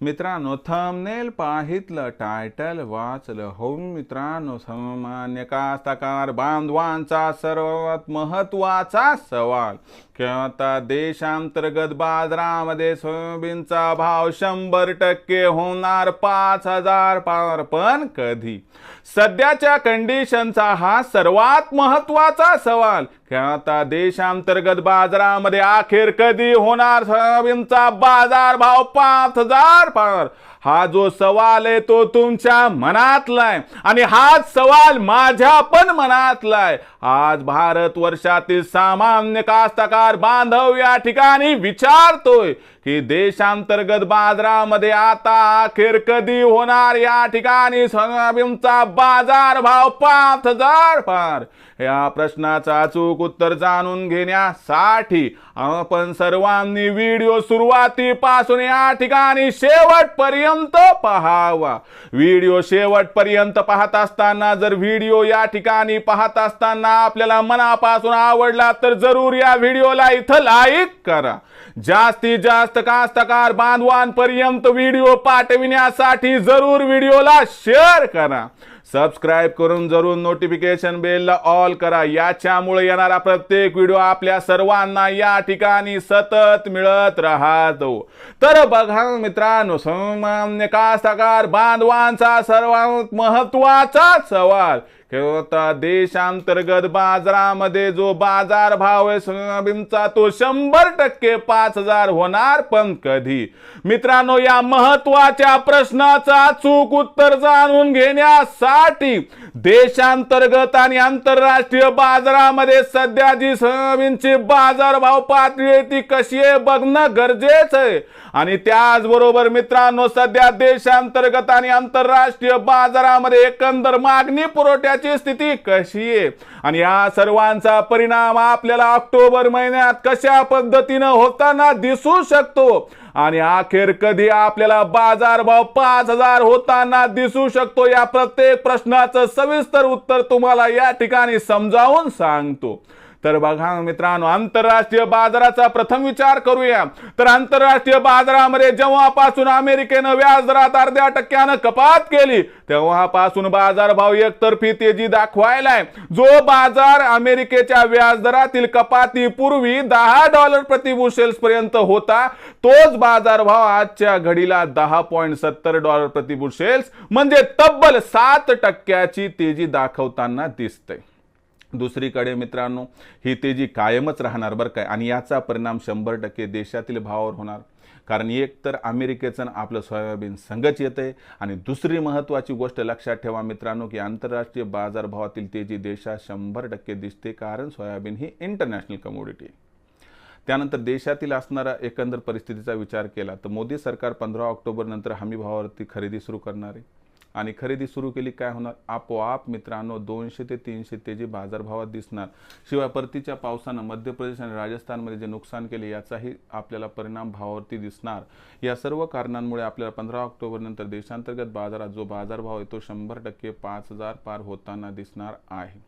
मित्रांनो thumbnail पाहितलं title वाचलं हो मित्रांनो सामान्य कास्तकार बांधवांचा सर्वात महत्त्वाचा सवाल किंवा आता देशांतर्गत बाजारामध्ये सोयाबीनचा भाव शंभर टक्के होणार पाच हजार पार पण कधी? सध्याच्या कंडिशनचा हा सर्वात महत्त्वाचा सवाल आता देशांतर्गत बाजारामध्ये अखेर कधी होणार सोयाबीनचा बाजार भाव पाच हजार पार? हा जो सवाल आहे तो तुमच्या मनातला आहे आणि हाच सवाल माझ्या पण मनातला आहे आज भारत वर्षातील सामान्य कास्तकार बांधव या ठिकाणी विचारतोय की देशांतर्गत बाजारामध्ये आता अखेर कधी होणार? या ठिकाणी सोयाबीनचा बाजार भाव पाच हजार पार. या प्रश्नाचं अचूक उत्तर जाणून घेण्यासाठी आपण सर्वांनी व्हिडिओ सुरुवातीपासून या ठिकाणी शेवटपर्यंत पहावा. व्हिडिओ शेवटपर्यंत पाहत असताना जर व्हिडिओ या ठिकाणी पाहत असताना आपल्याला मनापासून आवडला तर जरूर या व्हिडिओला इथं लाईक करा. जास्तीत जास्त कास्तकार बांधवांपर्यंत व्हिडिओ पाठविण्यासाठी जरूर व्हिडिओला शेअर करा. सबस्क्राईब करून जरूर नोटिफिकेशन बेलला ऑल करा. याच्यामुळे येणारा प्रत्येक व्हिडिओ आपल्या सर्वांना या ठिकाणी सतत मिळत राहतो. तर बघा मित्रांनो सामान्य कास्तकार बांधवांचा सर्वात महत्त्वाचा सवाल होता देशांतर्गत बाजारामध्ये जो बाजार भाव आहे सोयाबीनचा तो शंभर टक्के पाच हजार होणार. पण कधी? मित्रांनो या महत्त्वाच्या प्रश्नाचा चूक उत्तर जाणून घेण्यासाठी देशांतर्गत आणि आंतरराष्ट्रीय बाजारामध्ये सध्या जी सोयाबीनची बाजार भाव पातळी आहे ती कशी आहे बघणं गरजेचं आहे. आणि त्याचबरोबर मित्रांनो सध्या देशांतर्गत आणि आंतरराष्ट्रीय बाजारामध्ये एकंदर मागणी पुरवठ्या देशाची स्थिती कशी आहे? आणि या सर्वांचा परिणाम आपल्याला ऑक्टोबर महिन्यात कशा पद्धतीनं होताना दिसू शकतो? आणि अखेर कधी आपल्याला बाजारभाव पाच हजार होताना दिसू शकतो? या प्रत्येक प्रश्नाचं सविस्तर उत्तर तुम्हाला या ठिकाणी समजावून सांगतो. तर बघा मित्रांनो आंतरराष्ट्रीय बाजाराचा प्रथम विचार करूया. तर आंतरराष्ट्रीय बाजारामध्ये जेव्हापासून अमेरिकेनं व्याजदरात अर्ध्या टक्क्यानं कपात केली तेव्हापासून बाजारभाव एकतर्फी तेजी दाखवायलाय. जो बाजार अमेरिकेच्या व्याजदरातील कपातीपूर्वी दहा डॉलर प्रति बुशेल्स पर्यंत होता तोच बाजारभाव आजच्या घडीला दहा पॉईंट सत्तर डॉलर प्रति बुशेल्स म्हणजे तब्बल सात टक्क्याची तेजी दाखवताना दिसते दुसरीकडे मित्रांनो ही तेजी कायमच राहणार बरं काय आणि याचा परिणाम शंभर टक्के देशातील भावावर होणार. कारण एक तर अमेरिकेचं आपलं सोयाबीन संघच आहे आणि दुसरी महत्त्वाची गोष्ट लक्षात ठेवा मित्रांनो की आंतरराष्ट्रीय बाजारभावातील तेजी देशात शंभर टक्के दिसते कारण सोयाबीन ही इंटरनॅशनल कमोडिटी आहे त्यानंतर देशातील असणारा एकंदर परिस्थितीचा विचार केला तर मोदी सरकार पंधरा ऑक्टोबरनंतर हमी भावावरती खरेदी सुरू करणार आहे. आणि खरेदी सुरू केली काय होणार? आपोआप मित्रांनो दोनशे ते तीनशे तेजी बाजारभावात दिसणार. शिवाय परतीच्या पावसानं मध्य प्रदेश आणि राजस्थानमध्ये जे नुकसान केले याचाही आपल्याला परिणाम भावावरती दिसणार. या सर्व कारणांमुळे आपल्याला पंधरा ऑक्टोबरनंतर देशांतर्गत बाजारात जो बाजारभाव आहे तो शंभर टक्के पाच हजार पार होताना दिसणार आहे.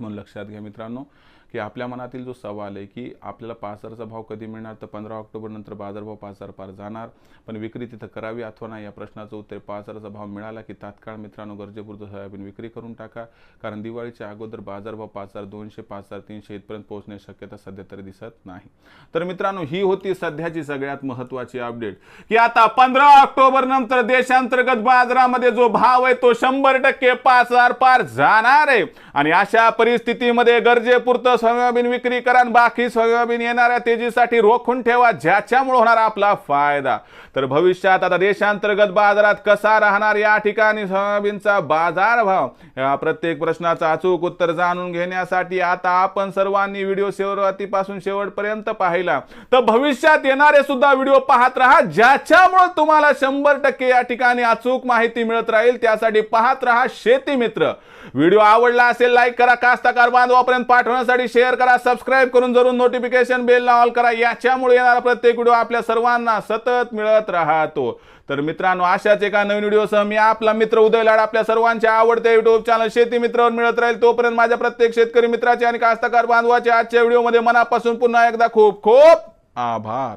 म्हणून लक्षात घ्या मित्रांनो की आपल्या मनातील जो सवाल आहे की आपल्याला पाच हजारचा भाव कधी मिळणार तर पंधरा ऑक्टोबर नंतर बाजारभाव पाच हजार पार जाणार. पण विक्री तिथं करावी अथवा नाही या प्रश्नाचं उत्तर पाच हजाराचा भाव मिळाला की तात्काळ मित्रांनो गरजेपुरतं सोयाबीन विक्री करून टाका. कारण दिवाळीच्या अगोदर बाजारभाव पाच हजार दोनशे पाच हजार तीनशे इथपर्यंत पोहोचण्याची शक्यता सध्या तरी दिसत नाही. तर मित्रांनो ही होती सध्याची सगळ्यात महत्त्वाची अपडेट की आता पंधरा ऑक्टोबर नंतर देशांतर्गत बाजारामध्ये जो भाव आहे तो शंभर टक्के पाच हजार पार जाणार आहे. आणि अशा परिस्थितीमध्ये गरजेपुरतं सोयाबीन विक्री करा आणि बाकी सोयाबीन येणाऱ्या तेजीसाठी रोखून ठेवा ज्याच्यामुळे होणार आपला फायदा. तर भविष्यात आता देशांतर्गत बाजारात कसा राहणार या ठिकाणी सोयाबीनचा बाजार भाव या प्रत्येक प्रश्नाचं अचूक उत्तर जाणून घेण्यासाठी आता आपण सर्वांनी व्हिडिओ सुरुवातीपासून शेवटपर्यंत पाहिला. तर भविष्यात येणारे सुद्धा व्हिडिओ पाहत राहा ज्याच्यामुळे तुम्हाला शंभर टक्के या ठिकाणी अचूक माहिती मिळत राहील त्यासाठी पाहत राहा शेती मित्र. व्हिडिओ आवडला असेल लाईक करा कास्ताकार बांधवापर्यंत पाठवण्यासाठी शेअर करा सबस्क्राईब करून जरूर नोटिफिकेशन बेल ऑल करा. याच्यामुळे येणारा प्रत्येक व्हिडिओ आपल्या सर्वांना सतत मिळत राहतो. तर मित्रांनो अशाच एका नवीन व्हिडिओसह मी आपला मित्र उदय लाड आपल्या सर्वांच्या आवडत्या युट्यूब चॅनल शेती मित्रावर मिळत राहील. तोपर्यंत माझ्या प्रत्येक शेतकरी मित्राचे आणि कास्तकार बांधवाचे आजच्या व्हिडिओमध्ये मनापासून पुन्हा एकदा खूप खूप आभार.